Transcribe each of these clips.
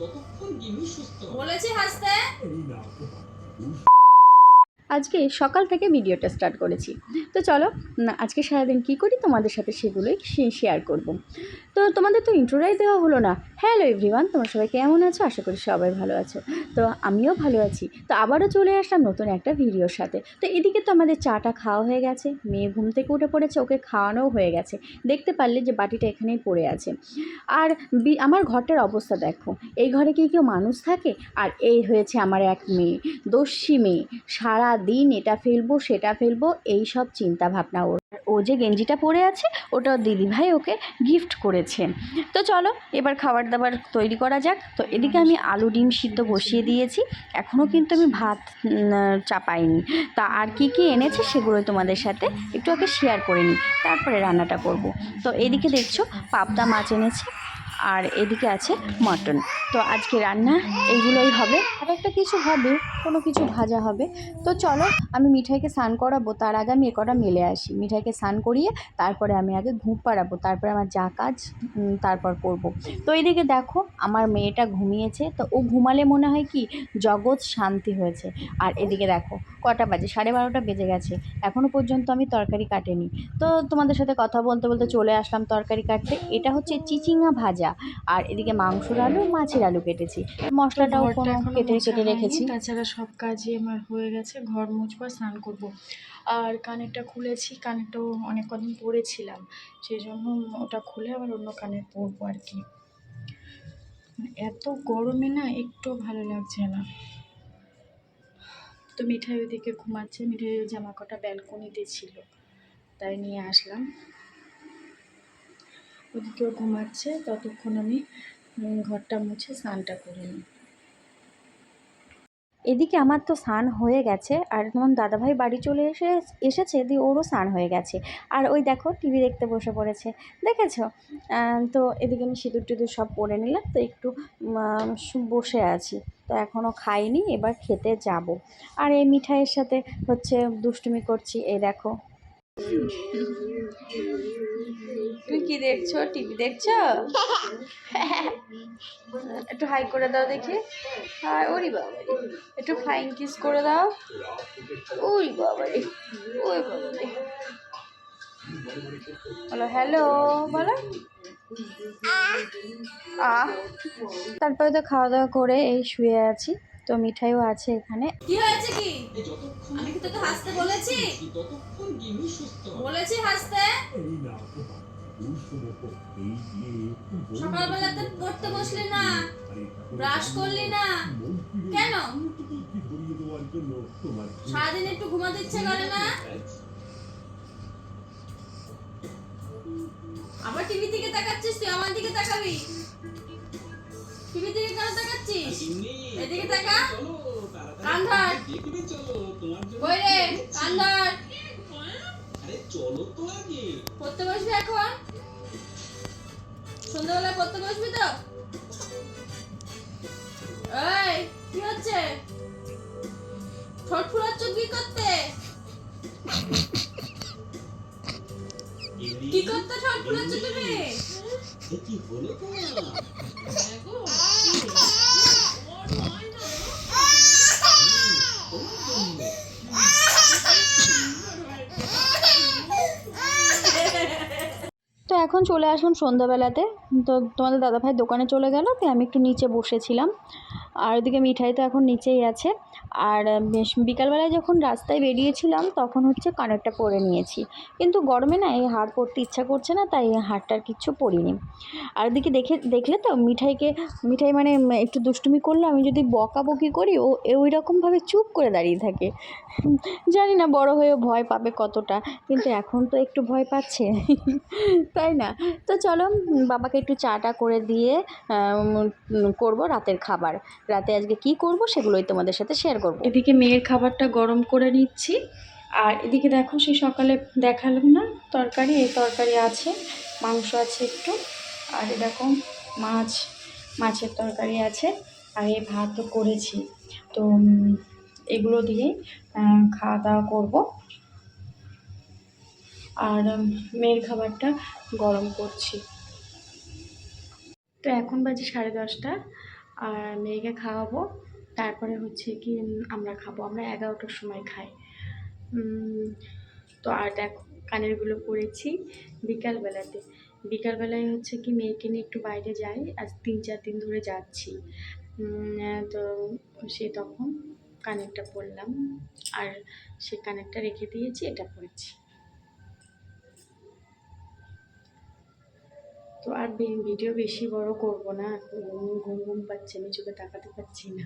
ততক্ষণ গিন্নি সুস্থ। বলেছি হাসতে। আজকে সকাল থেকে ভিডিওটা স্টার্ট করেছি। তো চলো আজকে সারাদিন কী করি তোমাদের সাথে সেগুলোই শেয়ার করব। তো তোমাদের তো ইন্ট্রোটাই দেওয়া হলো না। হ্যালো এভরিওয়ান তোমরা সবাই কেমন আছো? আশা করি সবাই ভালো আছো। তো আমিও ভালো আছি। তো আবারও চলে আসলাম নতুন একটা ভিডিওর সাথে। তো এদিকে তো আমাদের চাটা খাওয়া হয়ে গেছে। মেয়ে ঘুম থেকে উঠে পড়েছে, ওকে খাওয়ানোও হয়ে গেছে। দেখতে পারলে যে বাটিটা এখানেই পড়ে আছে। আর আমার ঘরটার অবস্থা দেখো। এই ঘরে কি কেউ মানুষ থাকে? আর এই হয়েছে আমার এক মেয়ে। দস্যি মেয়ে। সারা দিন এটা ফেলব, সেটা ফেলব এই সব চিন্তা ভাবনা ওর ও যে গেঞ্জিটা পরে আছে ওটা দিদিভাই ওকে গিফট করেছে। তো চলো, এবার খাবার দাবার তৈরি করা যাক। তো এদিকে আমি আলু ডিম সিদ্ধ বসিয়ে দিয়েছি। এখনও কিন্তু আমি ভাত চাপাইনি। তা আর কি কি এনেছে সেগুলো তোমাদের সাথে একটু আগে শেয়ার করে নিই। তারপরে রান্নাটা করব। তো এদিকে দেখছ, পাবদা মাছ এনেছে। আর এদিকে আছে মটন। তো আজকে রান্না এইগুলোই হবে। আর একটা কিছু হবে, কোনো কিছু ভাজা হবে। তো চলো, আমি মিঠাইকে স্নান করাবো, তার আগে আমি একটা মেলে আসি। মিঠাইকে স্নান করিয়ে তারপরে আমি আগে ঘুম পাড়াবো, তারপরে আমার যা কাজ তারপর করব। তো এইদিকে দেখো, আমার মেয়েটা ঘুমিয়েছে। তো ও ঘুমালে মনে হয় কি, জগৎ শান্তি হয়েছে। আর এদিকে দেখো, কটা বাজে, সাড়ে বারোটা বেজে গেছে। এখনও পর্যন্ত আমি তরকারি কাটেনি। তো তোমাদের সাথে কথা বলতে বলতে চলে আসলাম তরকারি কাটতে। এটা হচ্ছে চিচিঙা ভাজা। আর এদিকে মাংসর আলু মাছের আলু কেটেছি। মশলাটাও কোনো কেটে কেটে রেখেছি। তাছাড়া সব কাজই আমার হয়ে গেছে ঘর মুছবো স্নান করব। আর কানেরটা খুলেছি কানেরটাও অনেক কদিন পরেছিলাম সেই জন্য ওটা খুলে আবার অন্য কানের পরবো আর কি। এত গরমে না একটু ভালো লাগছে না। তো মিঠাই ওদিকে ঘুমাচ্ছে মিঠাইয়ের জামা কটা ব্যালকনিতে ছিল তাই নিয়ে আসলাম। ওদিকেও ঘুমাচ্ছে, ততক্ষণ আমি ঘরটা মুছে স্নানটা করে নিই। এদিকে আমার তো স্নান হয়ে গেছে, আর তোমার দাদাভাই বাড়ি চলে এসে, এসেছে, দিয়ে ওরও স্নান হয়ে গেছে। আর ওই দেখো, টিভি দেখতে বসে পড়েছে। দেখেছ? তো এদিকে আমি সিঁদুর টিঁদুর সব পরে নিলাম, তো একটু বসে আছি। তো এখনও খাইনি, এবার খেতে যাব। আর এই মিঠাইয়ের সাথে হচ্ছে দুষ্টুমি করছি, এই দেখো। কি দেখছ? টিভি দেখছ? একটু হাই করে দাও দেখি। হাই ওরি বাবা একটু ফ্লাইং কিস করে দাও। ওই বাবা রে ওই বাবা রে বলো। হ্যালো বলো তারপরে তো খাওয়া দাওয়া করে এই শুয়ে আছি। তো মিঠাইও আছে এখানে। কি হয়েছে কি? আমি কি তোকে হাসতে বলেছি। বলেছি হাসতে। সকালবেলাতে পড়তে বসলি না, ব্রাশ করলি না, কেন? সারাদিন একটু ঘুমাতে ইচ্ছে করে না? আবার টিভি দিকে তাকাচ্ছিস তুই, আমার দিকে তাকাবি? টিভি দিকে কেন তাকাচ্ছিস? এদিকে তাকা। কান ধর আরে চলো তো আগে পড়তে বসবি এখন সন্ধ্যাবেলা পড়তে বসবি তো এই কি হচ্ছে ঠোঁট ফুলাচ্ছ কি করতে কি করতে ঠোঁট ফুলাচ্ছ তুমি কি হলো তোমার তো এখন চলে আসুন সন্ধ্যাবেলাতে। তো তোমাদের দাদাভাই দোকানে চলে গেল তো আমি একটু নিচে বসেছিলাম। আর ওদিকে মিঠাই তো এখন নিচেই আছে। আর বিকালবেলায় যখন রাস্তায় বেরিয়েছিলাম, তখন হচ্ছে কানেরটা পরে নিয়েছি। কিন্তু গরমে না এই হার পরতে ইচ্ছা করছে না, তাই এই হারটার কিচ্ছু পরিনি। আর ওদিকে দেখে, দেখলে তো মিঠাইকে, মিঠাই মানে একটু দুষ্টুমি করলে আমি যদি বকাবকি করি, ও ওই রকমভাবে চুপ করে দাঁড়িয়ে থাকে। জানি না বড় হয়ে ভয় পাবে কতটা, কিন্তু এখন তো একটু ভয় পাচ্ছে। তাই না? তো চলো বাবাকে একটু চাটা করে দিয়ে করব রাতের খাবার। রাতে আজকে কি করব সেগুলোই তোমাদের সাথে শেয়ার করব। এদিকে মেয়ের খাবারটা গরম করে নিচ্ছি। আর এদিকে দেখো সেই সকালে দেখালাম না তরকারি এই তরকারি আছে মাংস আছে একটু। আর এ দেখো মাছ মাছের তরকারি আছে আর এই ভাতও করেছি। তো এগুলো আহ, খাওয়া দাওয়া করব। আর মেয়ের খাবারটা গরম করছি। তো এখন বাজে সাড়ে দশটা। আর মেয়েকে খাওয়াবো। তারপরে হচ্ছে কি আমরা খাব। আমরা এগারোটার সময় খাই। তো আর দেখো, কানেরগুলো পরেছি বিকালবেলাতে। বিকালবেলায় হচ্ছে কি, মেয়েকে নিয়ে একটু বাইরে যাই। আজ তিন, চার দিন ধরে যাচ্ছি। তো সে তখন কানেরটা পরলাম। আর সে কানেরটা রেখে দিয়েছি, এটা পরেছি। তো আর ভিডিও বেশি বড় করব না। ঘুম ঘুম পাচ্ছে আমি চোখে তাকাতে পারছি না।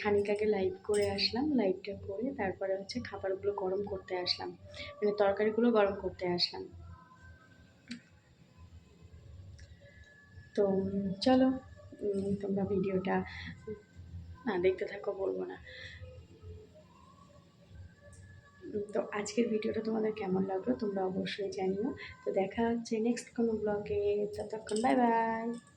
খানিক আগে লাইভ করে আসলাম লাইভটা করে তারপরে হচ্ছে খাবারগুলো গরম করতে আসলাম। মানে তরকারিগুলো গরম করতে আসলাম। তো চলো তোমরা ভিডিওটা না দেখতে থাকো, বলব না। তো আজকের ভিডিওটা তোমাদের কেমন লাগল তোমরা অবশ্যই জানিও। তো দেখা হচ্ছে নেক্সট কোনো ব্লগে ততক্ষণ বাই বাই